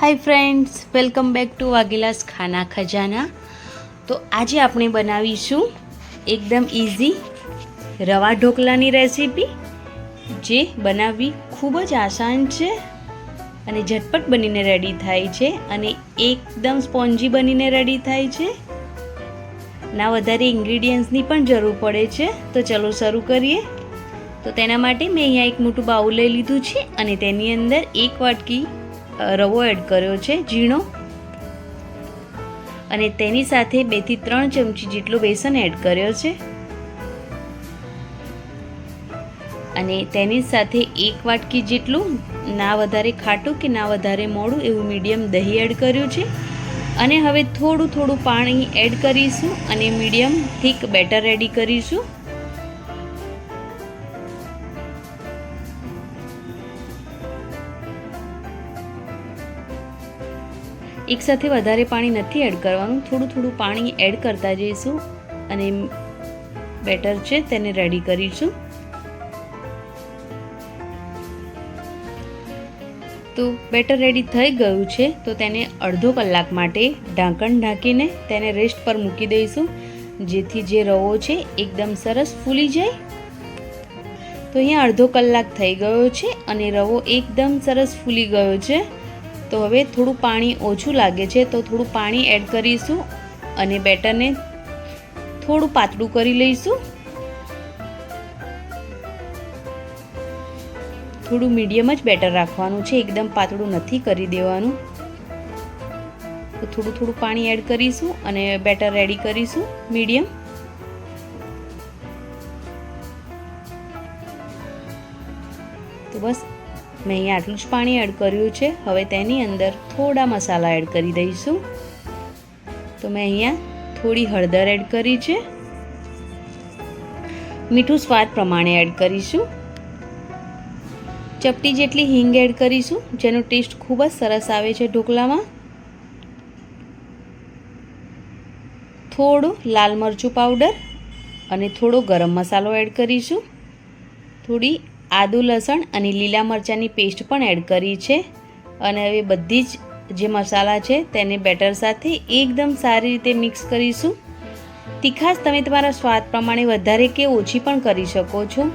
Hi friends welcome back to Vaghela's Khana Khazana તો આજે આપણે બનાવીશું એકદમ ઇઝી રવા ઢોકલાની રેસીપી જે બનાવવી ખૂબ જ આસાન છે અને ઝટપટ બનીને રેડી થાય છે અને એકદમ સ્પોન્જી બનીને રેડી થાય છે. ના વધારે ઇન્ગ્રીડિયન્ટ્સની પણ જરૂર પડે છે. તો ચલો શરૂ કરીએ. તો તેના માટે મેં અહીંયા એક મોટું બાઉલ લઈ લીધું છે અને તેની અંદર એક વાટકી રવો એડ કર્યો છે, ઝીણો. અને તેની સાથે બેથી ત્રણ ચમચી જેટલું બેસન એડ કર્યો છે. અને તેની સાથે એક વાટકી જેટલું ના વધારે ખાટું કે ના વધારે મોડું એવું મીડિયમ દહીં એડ કર્યું છે. અને હવે થોડું થોડું પાણી એડ કરીશું અને મીડિયમ, થીક બેટર રેડી કરીશું. એકસાથે વધારે પાણી નથી એડ કરવાનું. થોડું થોડું પાણી એડ કરતા જઈશું અને બેટર છે તેને રેડી કરીશું. તો બેટર રેડી થઈ ગયું છે તો તેને અડધો કલાક માટે ઢાંકણ ઢાંકીને તેને રેસ્ટ પર મૂકી દઈશું. જેથી જે રવો છે એકદમ સરસ ફૂલી જાય. તો અહીંયા અડધો કલાક થઈ ગયો છે અને રવો એકદમ સરસ ફૂલી ગયો છે. તો હવે થોડું પાણી ઓછું લાગે છે તો થોડું પાણી એડ કરીશું અને બેટરને થોડું પાતળું કરી લઈશું. થોડું મીડિયમ જ બેટર રાખવાનું છે, એકદમ પાતળું નથી કરી દેવાનું. તો થોડું થોડું પાણી એડ કરીશું અને બેટર રેડી કરીશું, મીડિયમ. તો બસ મેં અહીંયા આટલું જ પાણી એડ કર્યું છે. હવે તેની અંદર થોડા મસાલા એડ કરી દઈશું. તો મેં અહીંયા થોડી હળદર એડ કરી છે. મીઠું સ્વાદ પ્રમાણે એડ કરીશું. ચપટી જેટલી હિંગ એડ કરીશું, જેનો ટેસ્ટ ખૂબ જ સરસ આવે છે ઢોકલામાં થોડું લાલ મરચું પાવડર અને થોડો ગરમ મસાલો એડ કરીશું. થોડી આદુ લસણ અને લીલા મરચાંની પેસ્ટ પણ એડ કરી છે. અને હવે બધી જ જે મસાલા છે તેને બેટર સાથે એકદમ સારી રીતે મિક્સ કરીશું. તીખાશ તમે તમારા સ્વાદ પ્રમાણે વધારે કે ઓછી પણ કરી શકો છો.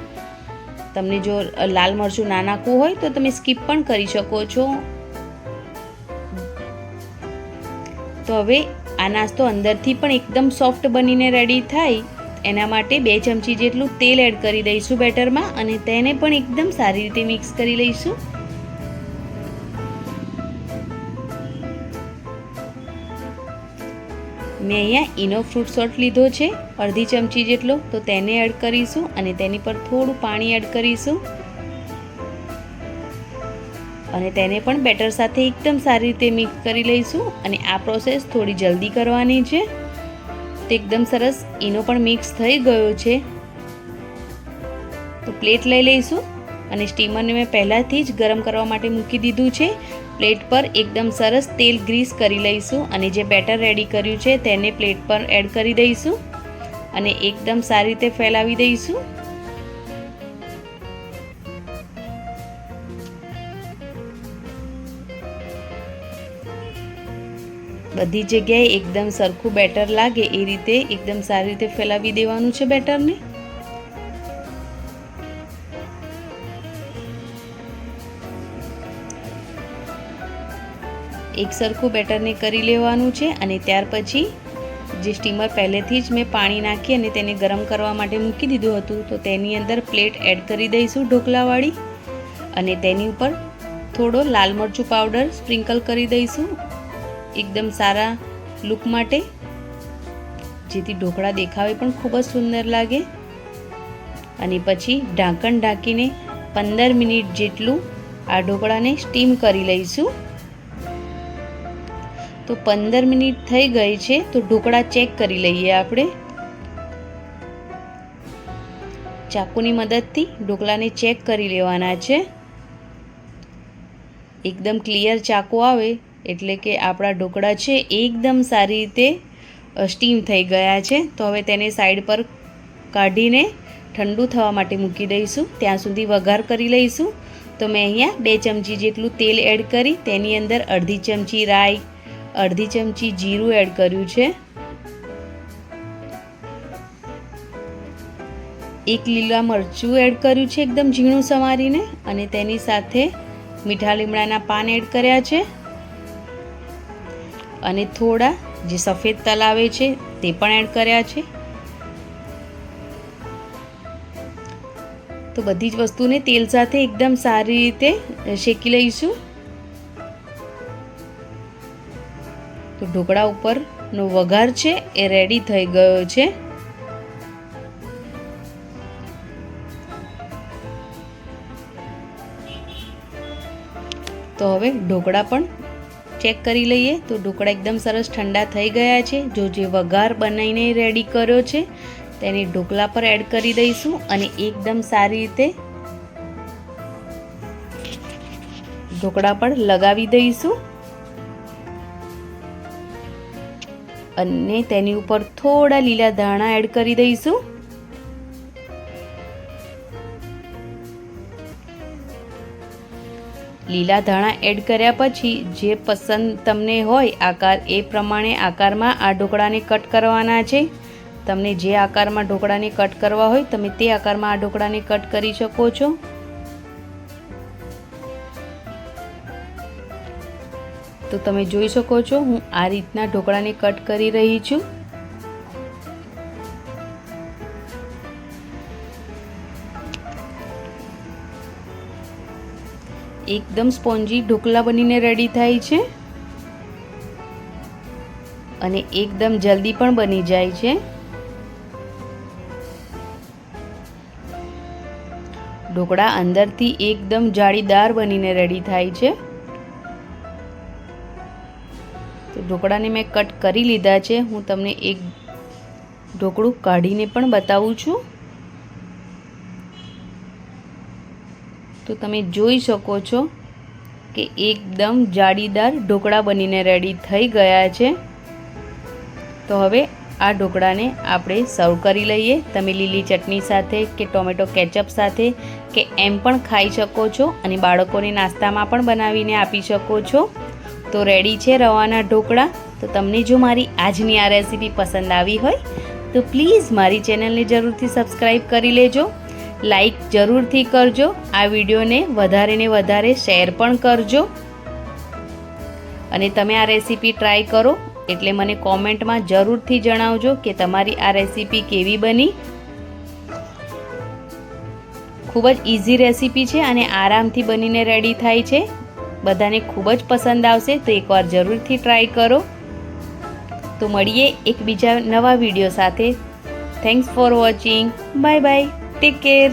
તમને જો લાલ મરચું ના નાખવું હોય તો તમે સ્કીપ પણ કરી શકો છો. તો હવે આ નાસ્તો અંદરથી પણ એકદમ સોફ્ટ બનીને રેડી થાય. એના માટે બે ચમચી જેટલું તેલ એડ કરી દઈશું બેટરમાં અને તેને પણ એકદમ સારી રીતે મિક્સ કરી લઈશું. મેં અહીંયા ઇનો ફ્રૂટ સોલ્ટ લીધો છે. અડધી ચમચી જેટલો તો તેને એડ કરીશું અને તેની પર થોડું પાણી એડ કરીશું. અને તેને પણ બેટર સાથે એકદમ સારી રીતે મિક્સ કરી લઈશું અને આ પ્રોસેસ થોડી જલ્દી કરવાની છે. એકદમ સરસ એનો પણ મિક્સ થઈ ગયો છે. તો પ્લેટ લઈ લઈશું અને સ્ટીમરને મેં પહેલાંથી જ ગરમ કરવા માટે મૂકી દીધું છે. પ્લેટ પર એકદમ સરસ તેલ ગ્રીસ કરી લઈશું અને જે બેટર રેડી કર્યું છે તેને પ્લેટ પર એડ કરી દઈશું. અને એકદમ સારી રીતે ફેલાવી દઈશું. બધી જગ્યાએ એકદમ સરખું બેટર લાગે એ રીતે એકદમ સારી રીતે ફેલાવી દેવાનું છે બેટરને. એક સરખું બેટરને કરી લેવાનું છે અને ત્યાર પછી જે સ્ટીમર પહેલેથી જ મેં પાણી નાખી અને તેને ગરમ કરવા માટે મૂકી દીધું હતું, તો તેની અંદર પ્લેટ એડ કરી દઈશું ઢોકલાવાળી અને તેની ઉપર થોડો લાલ મરચું પાવડર સ્પ્રિંકલ કરી દઈશું. એકદમ સારા લુક માટે, જેથી ઢોકળા દેખાવે પણ ખૂબ જ સુંદર લાગે. અને પછી ઢાંકણ ઢાંકીને પંદર મિનિટ જેટલું આ ઢોકળાને સ્ટીમ કરી લઈશું. તો પંદર મિનિટ થઈ ગઈ છે, તો ઢોકળા ચેક કરી લઈએ આપણે. ચાકુની મદદથી ઢોકળાને ચેક કરી લેવાના છે. એકદમ ક્લિયર ચાકુ આવે. એટલે કે આપણા ઢોકળા છે, એકદમ સારી રીતે સ્ટીમ થઈ ગયા છે. તો હવે તેને સાઈડ પર કાઢીને ઠંડુ થવા માટે મૂકી દઈશું. ત્યાં સુધી વઘાર કરી લઈશું. તો મેં અહીંયા બે ચમચી જેટલું તેલ એડ કરી, તેની અંદર અડધી ચમચી રાઈ, અડધી ચમચી જીરું એડ કર્યું છે. એક લીલા મરચું એડ કર્યું છે, એકદમ ઝીણું સમારીને. અને તેની સાથે મીઠા લીમડાના પાન એડ કર્યા છે. અને થોડા જે સફેદ તલ આવે છે તે પણ એડ કર્યા છે. તો બધી જ વસ્તુને તેલ સાથે એકદમ સારી રીતે શેકી લઈશું. તો ઢોકળા ઉપરનો વઘાર છે એ રેડી થઈ ગયો છે. તો હવે ઢોકળા પણ ચેક કરી લઈએ. તો ઢોકળા એકદમ સરસ ઠંડા થઈ ગયા છે. જો જે વઘાર બનાવીને રેડી કર્યો છે, તેને ઢોકળા પર એડ કરી દઈશું અને એકદમ સારી રીતે ઢોકળા પર લગાવી દઈશું. અને તેની ઉપર થોડા લીલા ધાણા એડ કરી દઈશું. લીલા ધાણા એડ કર્યા પછી જે પસંદ તમને હોય આકાર એ પ્રમાણે આકારમાં આ ઢોકળાને કટ કરવાના છે. તમને જે આકારમાં ઢોકળાને કટ કરવા હોય તમે તે આકારમાં આ ઢોકળાને કટ કરી શકો છો. તો તમે જોઈ શકો છો હું આ રીતના ઢોકળાને કટ કરી રહી છું. એકદમ સ્પોન્જી ઢોકળા બનીને રેડી થાય છે. અને એકદમ જલ્દી પણ બની જાય છે. ઢોકળા અંદરથી એકદમ જાળીદાર બનીને રેડી થાય છે. તો ઢોકળાને મેં કટ કરી લીધા છે. હું તમને એક ઢોકળું કાઢીને પણ બતાવું છું. તો તમે જોઈ શકો છો કે એકદમ જાળીદાર ઢોકળા બનીને રેડી થઈ ગયા છે. તો હવે આ ઢોકળાને આપણે સર્વ કરી લઈએ. તમે લીલી ચટણી સાથે કે ટોમેટો કેચઅપ સાથે કે એમ પણ ખાઈ શકો છો અને બાળકોને નાસ્તામાં પણ બનાવીને આપી શકો છો. તો રેડી છે રવાના ઢોકળા. તો તમને જો મારી આજની આ રેસીપી પસંદ આવી હોય, તો પ્લીઝ મારી ચેનલને જરૂરથી સબસ્ક્રાઈબ કરી લેજો. લાઈક જરૂરથી કરજો. આ વિડીયોને વધારે ને વધારે શેર પણ કરજો. અને તમે આ રેસીપી ટ્રાય કરો એટલે મને કોમેન્ટમાં જરૂરથી જણાવજો કે તમારી આ રેસીપી કેવી બની. ખૂબ જ ઇઝી રેસીપી છે અને આરામથી બનીને રેડી થાય છે. બધાને ખૂબ જ પસંદ આવશે તો એકવાર જરૂરથી ટ્રાય કરો. તો મળીએ એક બીજા નવા વીડિયો સાથે. Thanks for watching bye bye take care